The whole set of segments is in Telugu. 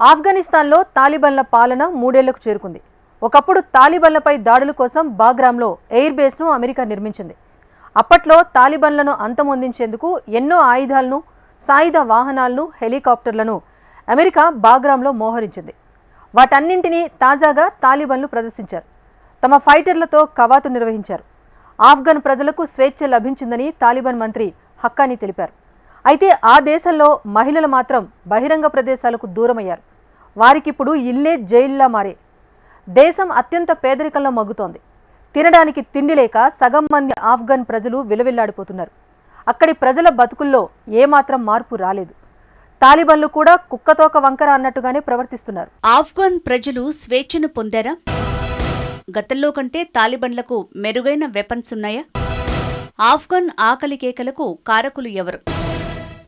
ఆఫ్ఘనిస్తాన్లో తాలిబన్ల పాలన మూడేళ్ళకు చేరుకుంది. ఒకప్పుడు తాలిబన్లపై దాడుల కోసం బాగ్రామ్లో ఎయిర్ బేస్ను అమెరికా నిర్మించింది. అప్పట్లో తాలిబన్లను అంతమొందించేందుకు ఎన్నో ఆయుధాలను సాయుధ వాహనాలను హెలికాప్టర్లను అమెరికా బాగ్రామ్లో మోహరించింది. వాటన్నింటినీ తాజాగా తాలిబన్లు ప్రదర్శించారు. తమ ఫైటర్లతో కవాతు నిర్వహించారు. ఆఫ్ఘన్ ప్రజలకు స్వేచ్ఛ లభించిందని తాలిబాన్ మంత్రి హక్కానీ తెలిపారు. అయితే ఆ దేశంలో మహిళలు మాత్రం బహిరంగ ప్రదేశాలకు దూరమయ్యారు. వారికిప్పుడు ఇల్లే జైల్లా మారే. దేశం అత్యంత పేదరికంలో మగ్గుతోంది. తినడానికి తిండి లేక సగం మంది ఆఫ్ఘన్ ప్రజలు విలవిల్లాడిపోతున్నారు. అక్కడి ప్రజల బతుకుల్లో ఏమాత్రం మార్పు రాలేదు. తాలిబన్లు కూడా కుక్కతోక వంకర అన్నట్టుగానే ప్రవర్తిస్తున్నారు. ఆఫ్ఘన్ ప్రజలు స్వేచ్ఛను పొందారా? గతంలో కంటే తాలిబన్లకు మెరుగైన వెపన్స్ ఉన్నాయా? ఆఫ్ఘన్ ఆకలి కేకలకు కారకులు ఎవరు?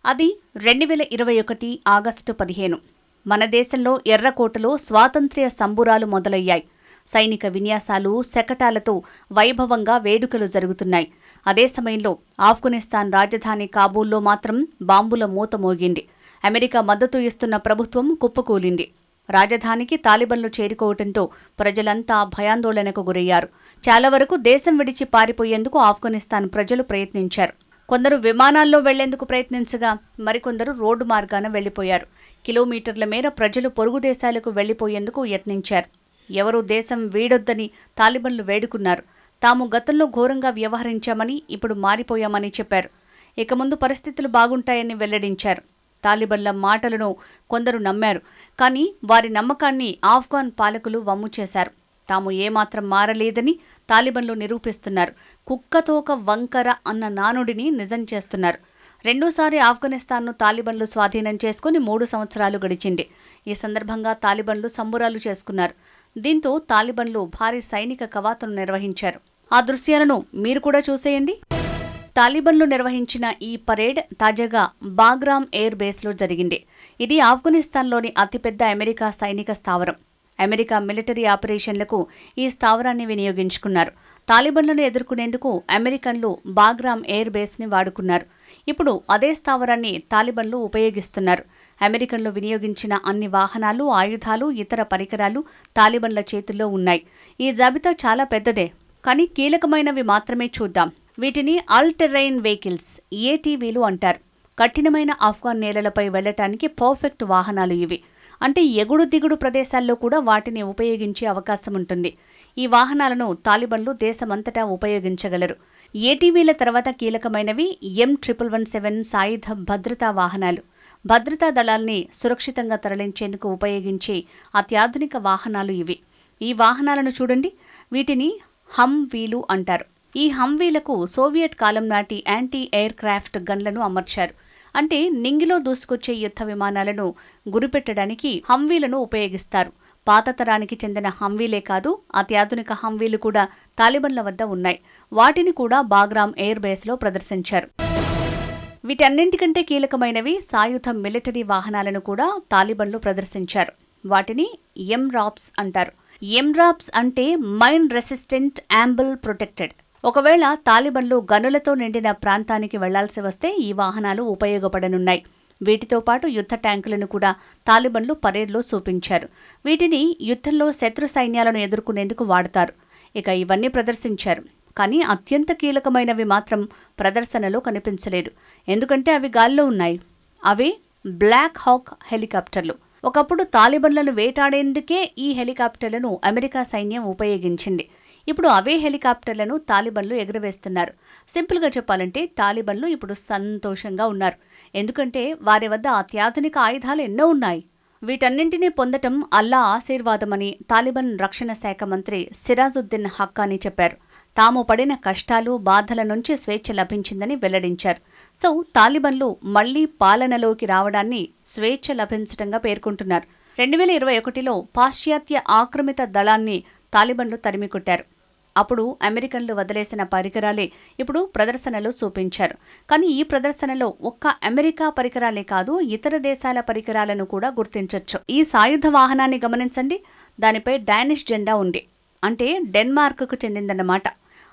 అది రెండు వేల ఇరవై ఒకటి ఆగస్టు పదిహేను. మన దేశంలో ఎర్రకోటలో స్వాతంత్ర్య సంబురాలు మొదలయ్యాయి. సైనిక విన్యాసాలు శకటాలతో వైభవంగా వేడుకలు జరుగుతున్నాయి. అదే సమయంలో ఆఫ్ఘనిస్తాన్ రాజధాని కాబూల్లో మాత్రం బాంబుల మూత మోగింది. అమెరికా మద్దతు ఇస్తున్న ప్రభుత్వం కుప్పకూలింది. రాజధానికి తాలిబన్లు చేరుకోవడంతో ప్రజలంతా భయాందోళనకు గురయ్యారు. చాలా వరకు దేశం విడిచి పారిపోయేందుకు ఆఫ్ఘనిస్తాన్ ప్రజలు ప్రయత్నించారు. కొందరు విమానాల్లో వెళ్ళేందుకు ప్రయత్నించగా మరికొందరు రోడ్డు మార్గాన వెళ్ళిపోయారు. కిలోమీటర్ల మేర ప్రజలు పొరుగు దేశాలకు వెళ్ళిపోయేందుకు యత్నించారు. ఎవరూ దేశం వీడొద్దని తాలిబన్లు వేడుకున్నారు. తాము గతంలో ఘోరంగా వ్యవహరించామని ఇప్పుడు మారిపోయామని చెప్పారు. ఇక ముందు పరిస్థితులు బాగుంటాయని వెల్లడించారు. తాలిబన్ల మాటలను కొందరు నమ్మారు. కానీ వారి నమ్మకాన్ని ఆఫ్ఘాన్ పాలకులు వమ్ము చేశారు. తాము ఏమాత్రం మారలేదని తాలిబన్లు నిరూపిస్తున్నారు. కుక్కతోక వంకర అన్న నానుడిని నిజం చేస్తున్నారు. రెండోసారి ఆఫ్ఘనిస్తాన్ను తాలిబన్లు స్వాధీనం చేసుకుని మూడు సంవత్సరాలు గడిచింది. ఈ సందర్భంగా తాలిబన్లు సంబురాలు చేసుకున్నారు. దీంతో తాలిబన్లు భారీ సైనిక కవాతును నిర్వహించారు. ఆ దృశ్యాలను మీరు కూడా చూసేయండి. తాలిబన్లు నిర్వహించిన ఈ పరేడ్ తాజాగా బాగ్రామ్ ఎయిర్ బేస్లో జరిగింది. ఇది ఆఫ్ఘనిస్తాన్లోని అతిపెద్ద అమెరికా సైనిక స్థావరం. అమెరికా మిలిటరీ ఆపరేషన్లకు ఈ స్థావరాన్ని వినియోగించుకున్నారు. తాలిబన్లను ఎదుర్కొనేందుకు అమెరికన్లు బాగ్రామ్ ఎయిర్ బేస్ని వాడుకున్నారు. ఇప్పుడు అదే స్థావరాన్ని తాలిబన్లు ఉపయోగిస్తున్నారు. అమెరికన్లు వినియోగించిన అన్ని వాహనాలు ఆయుధాలు ఇతర పరికరాలు తాలిబన్ల చేతుల్లో ఉన్నాయి. ఈ జాబితా చాలా పెద్దదే కానీ కీలకమైనవి మాత్రమే చూద్దాం. వీటిని అల్టెరైన్ వెహికల్స్ ఏటీవీలు అంటారు. కఠినమైన ఆఫ్ఘాన్ నేలలపై వెళ్ళటానికి పర్ఫెక్ట్ వాహనాలు ఇవి. అంటే ఎగుడు దిగుడు ప్రదేశాల్లో కూడా వాటిని ఉపయోగించే అవకాశం ఉంటుంది. ఈ వాహనాలను తాలిబన్లు దేశమంతటా ఉపయోగించగలరు. ఏటీవీల తర్వాత కీలకమైనవి ఎం ట్రిపుల్ వన్ సెవెన్ సాయుధ భద్రతా వాహనాలు. భద్రతా దళాల్ని సురక్షితంగా తరలించేందుకు ఉపయోగించే అత్యాధునిక వాహనాలు ఇవి. ఈ వాహనాలను చూడండి. వీటిని హమ్ వీలు అంటారు. ఈ హమ్వీలకు సోవియట్ కాలం నాటి యాంటీ ఎయిర్ క్రాఫ్ట్ గన్లను అమర్చారు. అంటే నింగిలో దూసుకొచ్చే యుద్ధ విమానాలను గురిపెట్టడానికి హంవీలను ఉపయోగిస్తారు. పాత తరానికి చెందిన హంవీలే కాదు అత్యాధునిక హంవీలు కూడా తాలిబన్ల వద్ద ఉన్నాయి. వాటిని కూడా బాగ్రామ్ ఎయిర్ బేస్లో ప్రదర్శించారు. వీటన్నింటికంటే కీలకమైనవి సాయుధ మిలిటరీ వాహనాలను కూడా తాలిబన్లు ప్రదర్శించారు. వాటిని ఎంరాప్స్ అంటారు. ఎంరాప్స్ అంటే మైన్ రెసిస్టెంట్ యాంబుల్ ప్రొటెక్టెడ్. ఒకవేళ తాలిబన్లు గనులతో నిండిన ప్రాంతానికి వెళ్ళాల్సి వస్తే ఈ వాహనాలు ఉపయోగపడనున్నాయి. వీటితో పాటు యుద్ధ ట్యాంకులను కూడా తాలిబన్లు పరేడ్లో చూపించారు. వీటిని యుద్ధంలో శత్రు సైన్యాలను ఎదుర్కొనేందుకు వాడతారు. ఇక ఇవన్నీ ప్రదర్శించారు. కానీ అత్యంత కీలకమైనవి మాత్రం ప్రదర్శనలో కనిపించలేదు. ఎందుకంటే అవి గాల్లో ఉన్నాయి. అవి బ్లాక్ హాక్ హెలికాప్టర్లు. ఒకప్పుడు తాలిబన్లను వేటాడేందుకే ఈ హెలికాప్టర్లను అమెరికా సైన్యం ఉపయోగించింది. ఇప్పుడు అవే హెలికాప్టర్లను తాలిబన్లు ఎగురవేస్తున్నారు. సింపుల్గా చెప్పాలంటే తాలిబన్లు ఇప్పుడు సంతోషంగా ఉన్నారు. ఎందుకంటే వారి వద్ద అత్యాధునిక ఆయుధాలు ఎన్నో ఉన్నాయి. వీటన్నింటినీ పొందటం అల్లా ఆశీర్వాదమని తాలిబాన్ రక్షణ శాఖ మంత్రి సిరాజుద్దీన్ హక్కానీ చెప్పారు. తాము పడిన కష్టాలు బాధల నుంచి స్వేచ్ఛ లభించిందని వెల్లడించారు. సో తాలిబన్లు మళ్ళీ పాలనలోకి రావడాన్ని స్వేచ్ఛ లభించటంగా పేర్కొంటున్నారు. రెండు వేల ఇరవై ఒకటిలో పాశ్చాత్య ఆక్రమిత దళాన్ని తాలిబన్లు తరిమికొట్టారు. అప్పుడు అమెరికన్లు వదిలేసిన పరికరాలే ఇప్పుడు ప్రదర్శనలో చూపించారు. కానీ ఈ ప్రదర్శనలో ఒక్క అమెరికా పరికరాలే కాదు ఇతర దేశాల పరికరాలను కూడా గుర్తించొచ్చు. ఈ సాయుధ వాహనాన్ని గమనించండి. దానిపై డానిష్ జెండా ఉంది. అంటే డెన్మార్క్కు చెందిందన్నమాట.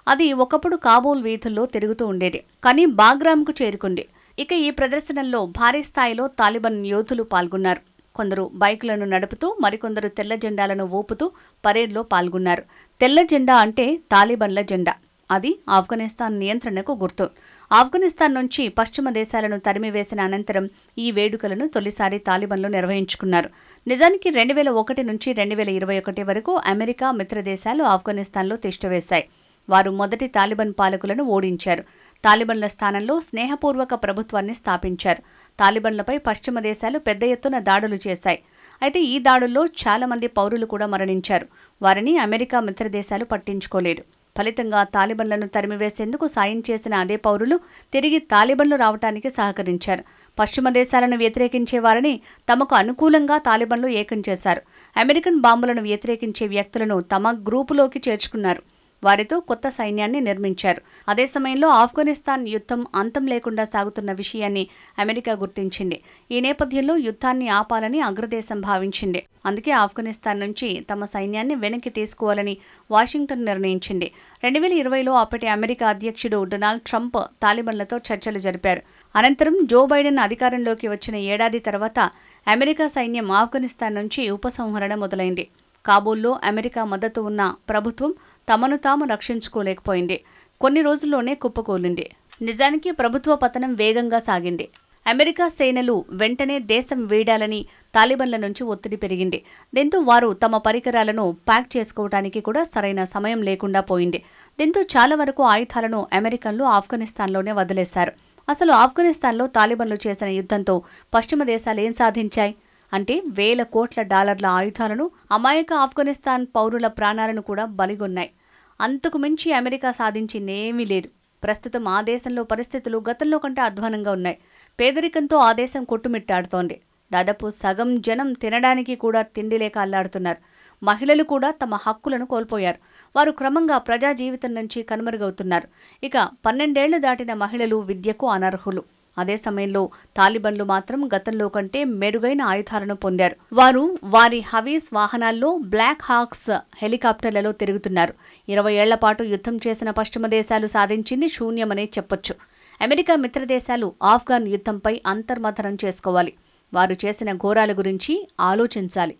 అది ఒకప్పుడు కాబూల్ వీధుల్లో తిరుగుతూ ఉండేది. కానీ బాగ్రామ్కు చేరుకుంది. ఇక ఈ ప్రదర్శనల్లో భారీ స్థాయిలో తాలిబాన్ యోధులు పాల్గొన్నారు. కొందరు బైకులను నడుపుతూ మరికొందరు తెల్ల జెండాలను ఊపుతూ పరేడ్లో పాల్గొన్నారు. తెల్ల జెండా అంటే తాలిబన్ల జెండా. అది ఆఫ్ఘనిస్తాన్ నియంత్రణకు గుర్తు. ఆఫ్ఘనిస్తాన్ నుంచి పశ్చిమ దేశాలను తరిమివేసిన అనంతరం ఈ వేడుకలను తొలిసారి తాలిబన్లు నిర్వహించుకున్నారు. నిజానికి రెండు వేల ఒకటి నుంచి రెండు వేల ఇరవై ఒకటి వరకు అమెరికా మిత్రదేశాలు ఆఫ్ఘనిస్తాన్లో తిష్టవేశాయి వారు మొదటి తాలిబన్ పాలకులను ఓడించారు. తాలిబన్ల స్థానంలో స్నేహపూర్వక ప్రభుత్వాన్ని స్థాపించారు. తాలిబన్లపై పశ్చిమ దేశాలు పెద్ద ఎత్తున దాడులు చేశాయి. అయితే ఈ దాడుల్లో చాలా మంది పౌరులు కూడా మరణించారు. వారిని అమెరికా మిత్రదేశాలు పట్టించుకోలేదు. ఫలితంగా తాలిబన్లను తరిమివేసేందుకు సాయం చేసిన అదే పౌరులు తిరిగి తాలిబన్లు రావటానికి సహకరించారు. పశ్చిమ దేశాలను వ్యతిరేకించే వారిని తమకు అనుకూలంగా తాలిబన్లు ఏకం చేశారు. అమెరికన్ బాంబులను వ్యతిరేకించే వ్యక్తులను తమ గ్రూపులోకి చేర్చుకున్నారు. వారితో కొత్త సైన్యాన్ని నిర్మించారు. అదే సమయంలో ఆఫ్ఘనిస్తాన్ యుద్ధం అంతం లేకుండా సాగుతున్న విషయాన్ని అమెరికా గుర్తించింది. ఈ నేపథ్యంలో యుద్ధాన్ని ఆపాలని అగ్రదేశం భావించింది. అందుకే ఆఫ్ఘనిస్తాన్ నుంచి తమ సైన్యాన్ని వెనక్కి తీసుకోవాలని వాషింగ్టన్ నిర్ణయించింది. రెండు వేల ఇరవైలో అప్పటి అమెరికా అధ్యక్షుడు డొనాల్డ్ ట్రంప్ తాలిబన్లతో చర్చలు జరిపారు. అనంతరం జో బైడెన్ అధికారంలోకి వచ్చిన ఏడాది తర్వాత అమెరికా సైన్యం ఆఫ్ఘనిస్తాన్ నుంచి ఉపసంహరణ మొదలైంది. కాబూల్లో అమెరికా మద్దతు ఉన్న ప్రభుత్వం తమను తాము రక్షించుకోలేకపోయింది. కొన్ని రోజుల్లోనే కుప్పకూలింది. నిజానికి ప్రభుత్వ పతనం వేగంగా సాగింది. అమెరికా సేనలు వెంటనే దేశం వీడాలని తాలిబన్ల నుంచి ఒత్తిడి పెరిగింది. దీంతో వారు తమ పరికరాలను ప్యాక్ చేసుకోవడానికి కూడా సరైన సమయం లేకుండా పోయింది. దీంతో చాలా వరకు ఆయుధాలను అమెరికన్లు ఆఫ్ఘనిస్తాన్లోనే వదిలేశారు. అసలు ఆఫ్ఘనిస్తాన్లో తాలిబన్లు చేసిన యుద్ధంతో పశ్చిమ దేశాలు ఏం సాధించాయి? అంటే వేల కోట్ల డాలర్ల ఆయుధాలను అమాయక ఆఫ్ఘనిస్తాన్ పౌరుల ప్రాణాలను కూడా బలిగొన్నాయి. అంతకు మించి అమెరికా సాధించిందేమీ లేదు. ప్రస్తుతం ఆ దేశంలో పరిస్థితులు గతంలో కంటే అధ్వానంగా ఉన్నాయి. పేదరికంతో ఆ దేశం కొట్టుమిట్టాడుతోంది. దాదాపు సగం జనం తినడానికి కూడా తిండి లేక అల్లాడుతున్నారు. మహిళలు కూడా తమ హక్కులను కోల్పోయారు. వారు క్రమంగా ప్రజా జీవితం నుంచి కనుమరుగవుతున్నారు. ఇక పన్నెండేళ్ళు దాటిన మహిళలు విద్యకు అనర్హులు. అదే సమయంలో తాలిబన్లు మాత్రం గతంలో కంటే మెరుగైన ఆయుధాలను పొందారు. వారు వారి హవీస్ వాహనాల్లో బ్లాక్ హాక్స్ హెలికాప్టర్లలో తిరుగుతున్నారు. ఇరవై ఏళ్ళ పాటు యుద్ధం చేసిన పశ్చిమ దేశాలు సాధించింది శూన్యమనే చెప్పొచ్చు. అమెరికా మిత్రదేశాలు ఆఫ్ఘన్ యుద్ధంపై అంతర్మథనం చేసుకోవాలి. వారు చేసిన ఘోరాల గురించి ఆలోచించాలి.